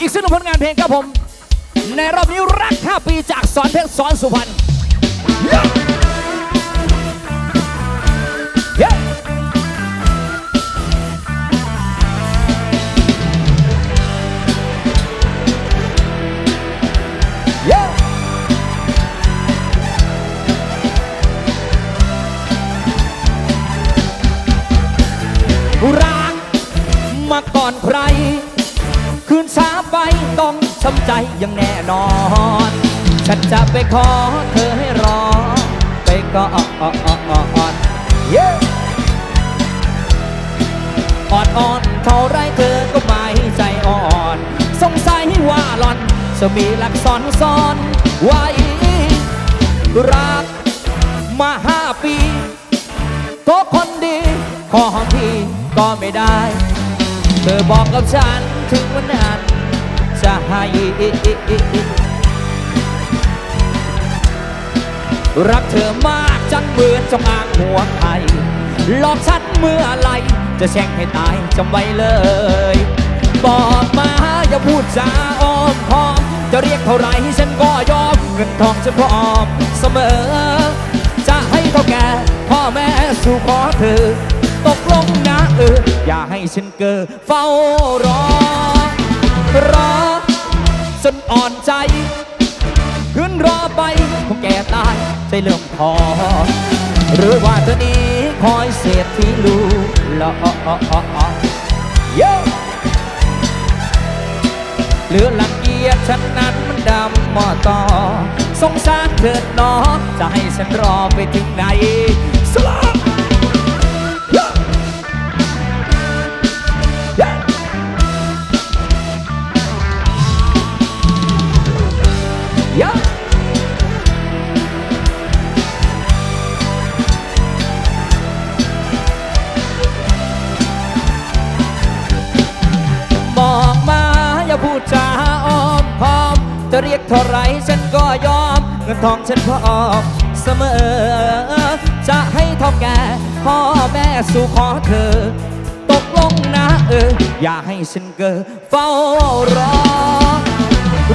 อีกซึ่งหนึ่งผลงานเพลงครับผม ในรอบนี้รัก 5 ปีจากสอนเพชรสอนสุพรรณ Yeah! เย้รักมาก่อนใคร คืนช้าไป ต้องช้ำใจอย่างแน่นอน ฉันจะไปขอเธอให้รอ ไปก่อนเย้อ่อนอ่อนเท่าไรเธอก็ไม่ใจอ่อน สงสัยว่าหลอนจะมีหลักซ้อนซ้อนไว้ รักมาห้าปีก็คนดีขอพี่ก็ไม่ได้ เธอบอกกับฉันถึงวันนั้น รักเธอมากจนเหมือนจงอางหัวไข่หลอกฉันเมื่อไรจะแช่งให้ตายจำไว้เลย บอกมาอย่าพูดจาอ้อมค้อม จะเรียกเท่าไหรฉันก็ยอมเงินทองฉันพร้อมเสมอ จะให้เท่าแก่พ่อแม่สู่ขอเธอ ตกลงนะเออ อย่าให้ฉันเกิดเฝ้ารอรอ จนอ่อนใจขึ้นรอไปคงแก่ตายใจเริ่มพอ หรือว่าเธอนี้คอยเสียที่ลูกละออออเยเหลือลังเกียจฉันนั้นมันดำมอต่อสงสารเถิดนอจะให้ฉันรอไปถึงไหนสลบ งินทองฉันพร้อมเสมอ จะให้ท่าแก่พ่อแม่สู่ขอเธอ ตกลงนะเออ อย่าให้ฉันเกิดเฝ้ารอ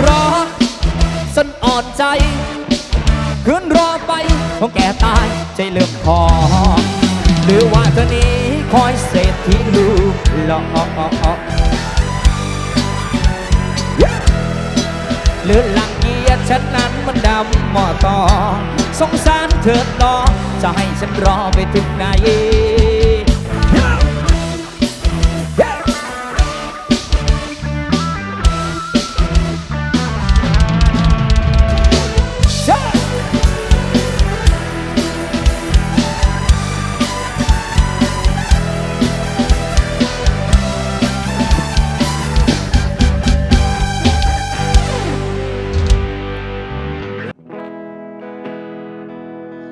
รอสันอ่อนใจ คืนรอไปคงแก่ตายใจเลือมพอหรือว่าเธอนี้คอยเศรษฐีลูกหลอกหรือหลังเกียจ ฉันนั้นมันดำหมอต่อสงสารเธอดอจะให้ฉันรอไปถึงไหน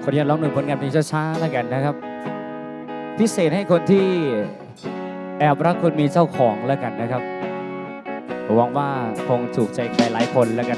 ออนุญาตร้องหนึ่งผลงานเพลงช้าๆแล้วกันนะครับ พิเศษให้คนที่แอบรักคนมีเจ้าของแล้วกันนะครับหวังว่าคงถูกใจใครหลายคนแล้วกัน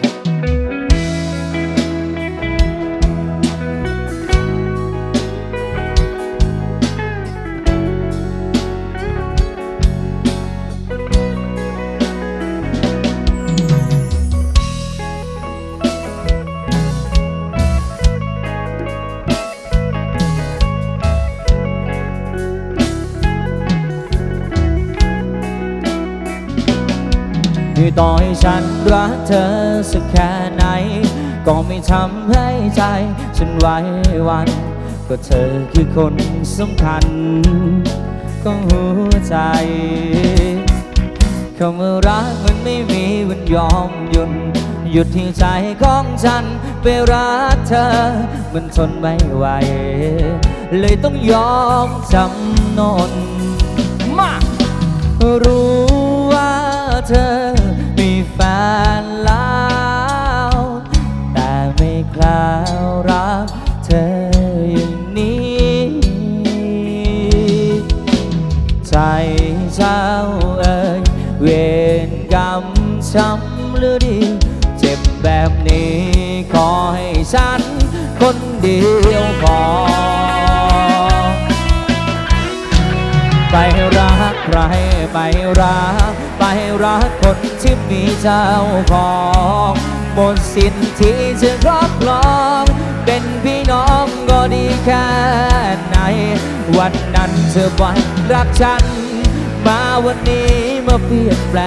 นะที่ต่อให้ฉันรักเธอสักแค่ไหน ก็ไม่ทำให้ใจ ฉันไหว้หวัน ก็เธอคือคนสำคัญของหัวใจคำว่ารักมันไม่มีวันยอมหยุดหยุดที่ใจของฉันไปรักเธอ มันทนไม่ไหว เลยต้องยอมจำนนมารู้ว่า เธอมีแฟนแล้ว แต่ไม่คลาวรักเธออย่างนี้ ใจเจ้าเอ่ยเวรกรรมช้ำหรือดี เจ็บแบบนี้ขอให้ฉันคนเดียวพอ ไปรักใครไปรัก ไปรักคนที่มีเจ้าของหมดสิทธิ์ที่จะครอบครอง เป็นพี่น้องก็ดีแค่ไหน วันนั้นเธอไปรักฉัน มาวันนี้มาเปลี่ยนแปล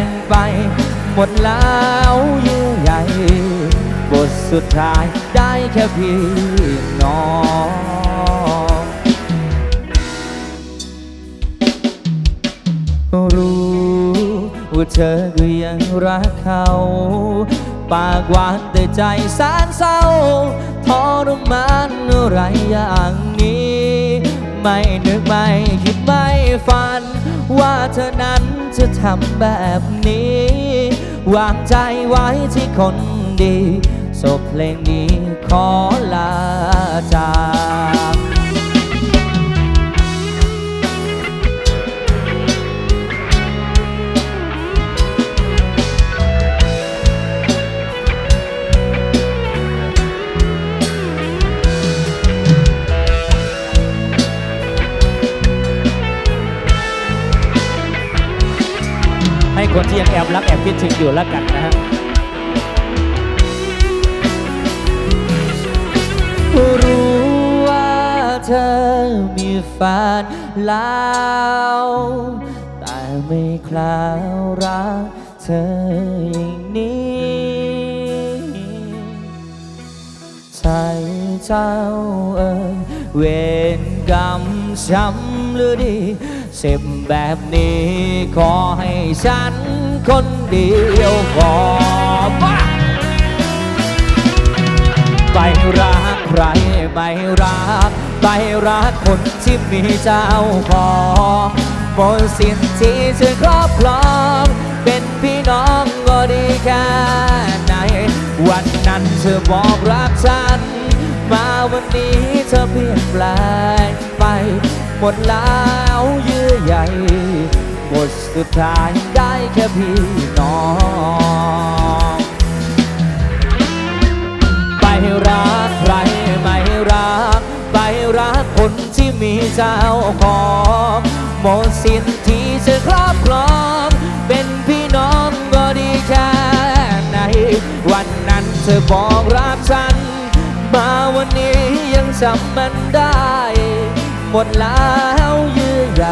งไป หมดแล้วยื่อใยบทสุดท้ายได้แค่พี่น้อง ว่าเธอก็ยังรักเขา ปากหวานแต่ใจแสนเศร้าทรมานอะไรอย่างนี้ ไม่นึกไม่คิดไม่ฝัน ว่าเธอนั้นจะทำแบบนี้ วางใจไว้ที่คนดีศพเพลงนี้ขอลาจาก ให้คนที่ยังแอบรักแอบคิดถึงอยู่แล้วกันนะฮะรู้ว่าเธอมีแฟนแล้วแต่ไม่คลาวรักเธออย่างนี้ใช่เจ้าเอ่ยเวรกรรมช้ำหรือดี เจ็บแบบนี้ขอให้ฉันคนเดียวพอไปรักใครไม่รัก ไปรักคนที่มีเจ้าของหมดสิทธิ์ที่จะครอบครอง เป็นพี่น้องก็ดีแค่ไหน วันนั้นเธอบอกรักฉัน มาวันนี้เธอเปลี่ยนแปลงไป หมดแล้วเยื่อใยหมดสุดท้ายได้แค่พี่น้อง ไปรักใครไม่รัก ไปรักคนที่มีเจ้าของหมดสิทธิ์ที่จะครอบครอง เป็นพี่น้องก็ดีแค่ไหน วันนั้นเธอบอกรักฉันมา จำมันได้ หมดแล้วยื้อใย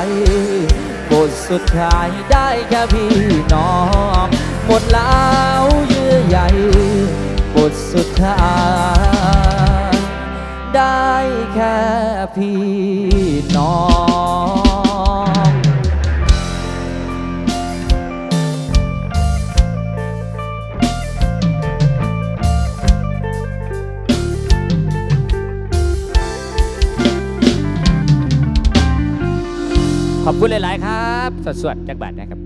บทสุดท้ายได้แค่พี่น้อง หมดแล้วยื้อใยบทสุดท้าย ได้แค่พี่น้อง ขอบคุณหลาย ๆ ครับสวดๆจากบัตรนะครับ